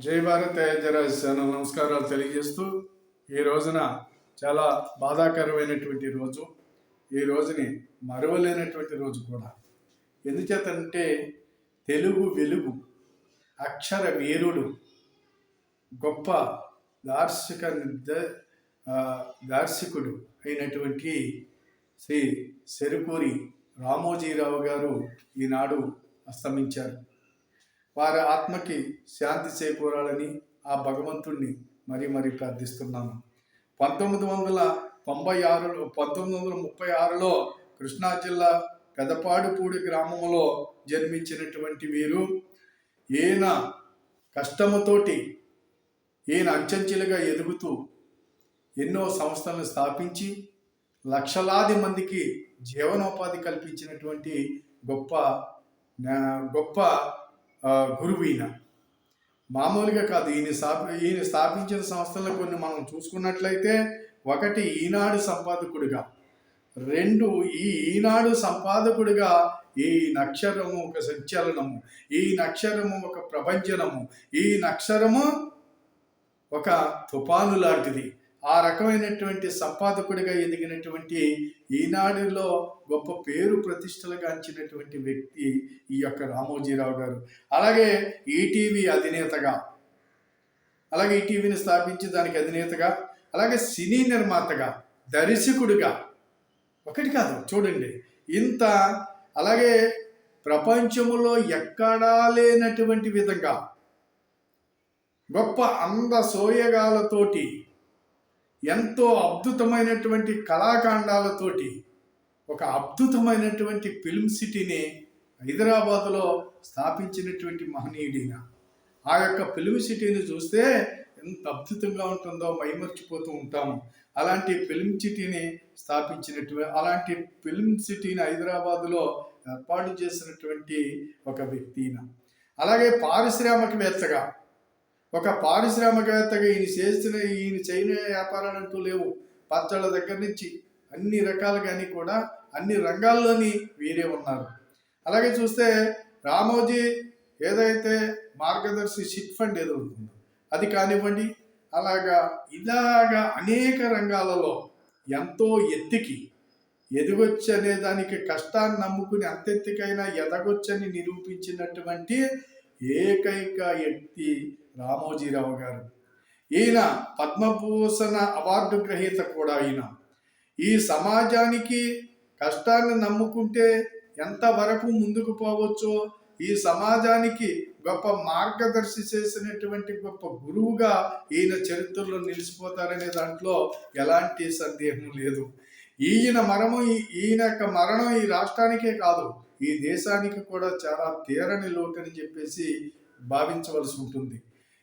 జై భారత్ తేజరాజ్ ఛానల్ నమస్కారాలు తెలియజేస్తూ ఈ రోజున చాలా బాధాకరమైనటువంటి రోజు. ఈ రోజుని మరవలేనటువంటి రోజు కూడా. ఎందుచేతంటే తెలుగు వెలుగు అక్షర వీరుడు గొప్ప దార్శిక నిర్ద దార్శికుడు అయినటువంటి శ్రీ సెరుకూరి రామోజీరావు గారు ఈనాడు అస్తమించారు. వారి ఆత్మకి శాంతి చేకూరాలని ఆ భగవంతుణ్ణి మరీ మరీ ప్రార్థిస్తున్నాను పంతొమ్మిది వందల తొంభై ఆరులో పంతొమ్మిది వందల ముప్పై ఆరులో కృష్ణా జిల్లా పెదపాడుపూడి గ్రామంలో జన్మించినటువంటి వీరు ఈయన కష్టముతోటి ఈయన అంచెంచెలుగా ఎదుగుతూ ఎన్నో సంస్థలను స్థాపించి లక్షలాది మందికి జీవనోపాధి కల్పించినటువంటి గొప్ప గొప్ప గురువు ఈయన. మామూలుగా కాదు ఈయన స్థాపి ఈయన స్థాపించిన సంస్థలను కొన్ని మనం చూసుకున్నట్లయితే ఒకటి ఈనాడు సంపాదకుడిగా రెండు ఈ ఈనాడు సంపాదకుడిగా ఈ నక్షరము ఒక సంచలనము ఈ నక్షరము ఒక ప్రపంచనము ఈ నక్షరము ఒక తుపాను లాంటిది. ఆ రకమైనటువంటి సంపాదకుడిగా ఎదిగినటువంటి ఈనాడులో గొప్ప పేరు ప్రతిష్టలు గాంచినటువంటి వ్యక్తి ఈ యొక్క రామోజీరావు గారు. అలాగే ఈటీవీ అధినేతగా అలాగే ఈటీవీని స్థాపించి దానికి అధినేతగా అలాగే సినీ నిర్మాతగా దర్శకుడిగా ఒకటి కాదు చూడండి ఇంత అలాగే ప్రపంచములో ఎక్కడా లేనటువంటి విధంగా గొప్ప అంద సోయగాలతోటి ఎంతో అద్భుతమైనటువంటి కళాకాండాలతోటి ఒక అద్భుతమైనటువంటి ఫిల్మ్ సిటీని హైదరాబాదులో స్థాపించినటువంటి మహనీయుడైన ఆ యొక్క ఫిల్మ్ సిటీని చూస్తే ఎంత అద్భుతంగా ఉంటుందో మైమర్చిపోతూ ఉంటాము అలాంటి ఫిల్మ్ సిటీని స్థాపించినటువంటి అలాంటి ఫిల్మ్ సిటీని హైదరాబాదులో ఏర్పాటు చేసినటువంటి ఒక వ్యక్తిన అలాగే పారిశ్రామికవేత్తగా ఒక పారిశ్రామికవేత్తగా ఈయన చేసిన ఈయన చేయని వ్యాపారాలు అంటూ లేవు. పచ్చళ్ళ దగ్గర నుంచి అన్ని రకాలుగాని కూడా అన్ని రంగాల్లోని వీరే ఉన్నారు. అలాగే చూస్తే రామోజీ ఏదైతే మార్గదర్శి చిట్ ఫండ్ ఏదో ఉంటుందో అది కానివ్వండి అలాగా ఇలాగా అనేక రంగాలలో ఎంతో ఎత్తికి ఎదుగొచ్చు అనే దానికి కష్టాన్ని నమ్ముకుని అంతెత్తికైనా ఎదగొచ్చని నిరూపించినటువంటి ఏకైక వ్యక్తి రామోజీరావు గారు. ఈయన పద్మభూషణ అవార్డు గ్రహీత కూడా ఈయన. ఈ సమాజానికి కష్టాన్ని నమ్ముకుంటే ఎంతవరకు ముందుకు పోవచ్చో ఈ సమాజానికి గొప్ప మార్గదర్శి చేసినటువంటి గొప్ప గురువుగా ఈయన చరిత్రలో నిలిచిపోతారనే దాంట్లో ఎలాంటి సందేహం లేదు. ఈయన మరణం ఈయన యొక్క మరణం ఈ రాష్ట్రానికే కాదు ఈ దేశానికి కూడా చాలా తీరని లోటని చెప్పేసి భావించవలసి ఉంటుంది.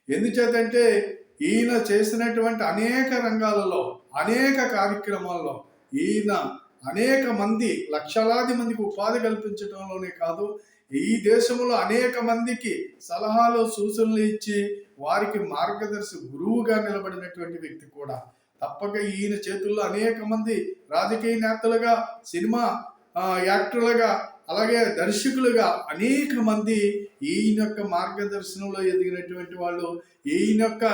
ఎందుచేతంటే ఈయన చేసినటువంటి అనేక రంగాలలో అనేక కార్యక్రమాల్లో ఈయన అనేక మంది లక్షలాది మందికి ఉపాధి కల్పించడంలోనే కాదు ఈ దేశంలో అనేక మందికి సలహాలు సూచనలు ఇచ్చి వారికి మార్గదర్శి గురువుగా నిలబడినటువంటి వ్యక్తి కూడా. తప్పక ఈయన చేతుల్లో అనేక మంది రాజకీయ నేతలుగా సినిమా యాక్టర్లుగా అలాగే దర్శకులుగా అనేక మంది ఈయన యొక్క మార్గదర్శనంలో ఎదిగినటువంటి వాళ్ళు ఈయన యొక్క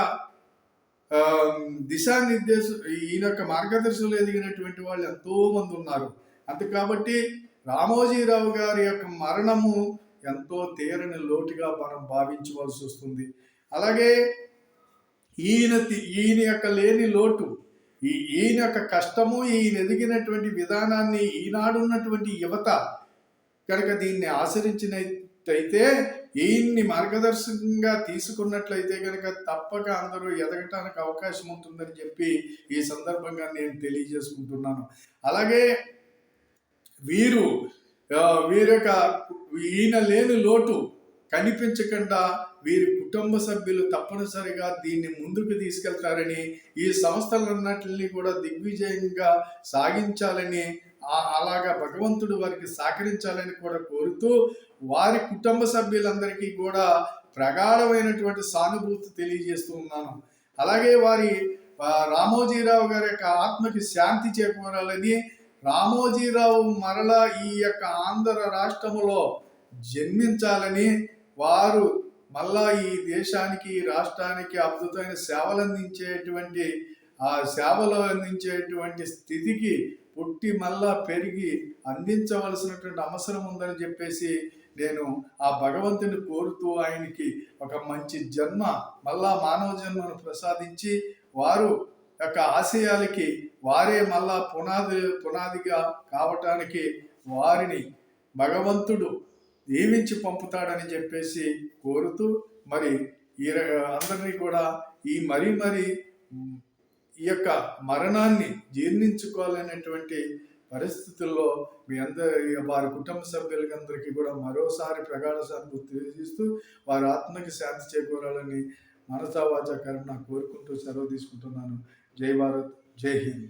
దిశానిర్దేశ ఈయన యొక్క మార్గదర్శనంలో ఎదిగినటువంటి వాళ్ళు ఎంతో మంది ఉన్నారు. అంతే కాబట్టి రామోజీరావు గారి యొక్క మరణము ఎంతో తీరని లోటుగా మనం భావించవలసి వస్తుంది. అలాగే ఈయన ఈయన యొక్క లేని లోటు ఈ ఈయన యొక్క కష్టము ఈయన ఎదిగినటువంటి విధానాన్ని ఈనాడున్నటువంటి యువత కనుక దీన్ని ఆచరించినట్టయితే ఈయన్ని మార్గదర్శకంగా తీసుకున్నట్లయితే కనుక తప్పక అందరూ ఎదగటానికి అవకాశం ఉంటుందని చెప్పి ఈ సందర్భంగా నేను తెలియజేసుకుంటున్నాను. అలాగే వీరు వీరొక వీరి ఈయన లేని లోటు కనిపించకుండా వీరి కుటుంబ సభ్యులు తప్పనిసరిగా దీన్ని ముందుకు తీసుకెళ్తారని ఈ సంస్థలన్నింటినీ కూడా దిగ్విజయంగా సాగించాలని అలాగా భగవంతుడు వారికి సహకరించాలని కూడా కోరుతూ వారి కుటుంబ సభ్యులందరికీ కూడా ప్రగాఢమైనటువంటి సానుభూతి తెలియజేస్తూ ఉన్నాను. అలాగే వారి రామోజీరావు గారి యొక్క ఆత్మకి శాంతి చేకూరాలని రామోజీరావు మరలా ఈ యొక్క ఆంధ్ర రాష్ట్రములో జన్మించాలని వారు మళ్ళా ఈ దేశానికి ఈ రాష్ట్రానికి అద్భుతమైన సేవలు అందించేటువంటి ఆ సేవలు అందించేటువంటి స్థితికి పుట్టి మళ్ళా పెరిగి అందించవలసినటువంటి అవసరం ఉందని చెప్పేసి నేను ఆ భగవంతుని కోరుతూ ఆయనకి ఒక మంచి జన్మ మళ్ళా మానవ జన్మను ప్రసాదించి వారు యొక్క ఆశయాలకి వారే మళ్ళా పునాది పునాదిగా కావటానికి వారిని భగవంతుడు దీవించి పంపుతాడని చెప్పేసి కోరుతూ మరి ఈ అందరినీ కూడా ఈ మరీ మరి ఈ యొక్క మరణాన్ని జీర్ణించుకోవాలనేటువంటి పరిస్థితుల్లో మీ అందరి వారి కుటుంబ సభ్యులకందరికీ కూడా మరోసారి ప్రగాఢ సానుభూతి తెలియజేస్తూ వారి ఆత్మకి శాంతి చేకూరాలని మనసా కరుణ కోరుకుంటూ సెలవు తీసుకుంటున్నాను. జై భారత్ జై హింద్.